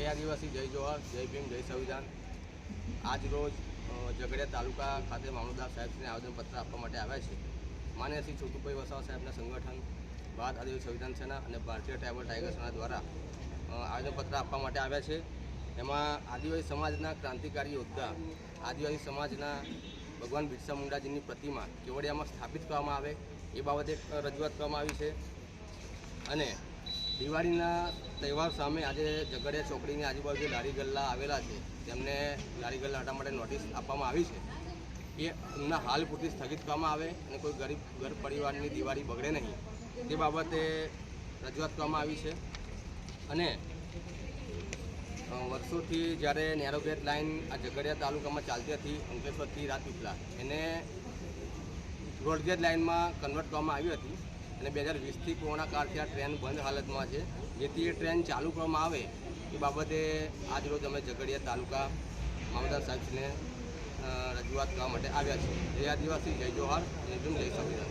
જય આદિવાસી જય જોહર જય ભીમ, જય સંવિધાન. આજ રોજ ઝઘડિયા તાલુકા ખાતે મામલતદાર સાહેબને આવેદનપત્ર આપવા માટે આવ્યા છે. માન્ય શ્રી છોટુભાઈ વસાવા સાહેબના સંગઠન ભારત આદિવાસી સંવિધાન સેના અને ભારતીય ટ્રાઇબલ ટાઈગર સેના દ્વારા આવેદનપત્ર આપવા માટે આવ્યા છે. એમાં આદિવાસી સમાજના ક્રાંતિકારી યોદ્ધા, આદિવાસી સમાજના ભગવાન બિરસા મુંડાજીની પ્રતિમા કેવડિયામાં સ્થાપિત કરવામાં આવે, એ બાબતે રજૂઆત કરવામાં આવી છે. અને દિવાળીના તહેવાર સામે આજે ઝઘડિયા ચોકડીની આજુબાજુ લારી ગલ્લા આવેલા છે. તેમને લારી ગલ્લા હટા માટે નોટિસ આપવામાં આવી છે એ એમના હાલ પૂરતી સ્થગિત કરવામાં આવે અને કોઈ ગરીબ ઘર પરિવારની દિવાળી બગડે નહીં. તે બાબતે રજૂઆત કરવામાં આવી છે અને વર્ષોથી જ્યારે નેરોગેટ લાઇન આ ઝઘડિયા તાલુકામાં ચાલતી હતી, અંકલેશ્વરથી રાજપીપલા એને રોડગેટ લાઇનમાં કન્વર્ટ કરવામાં આવી હતી. અને બે હજાર વીસથી કોરોના કાળથી આ ટ્રેન બંધ હાલતમાં છે. જેથી એ ટ્રેન ચાલુ કરવામાં આવે, એ બાબતે આજરોજ અમે ઝઘડિયા તાલુકા મામલતદાર સાહેબને રજૂઆત કરવા માટે આવ્યા છીએ. જય આદિવાસી, જય જોહાર, જય ભીમ જય સંવિધાન.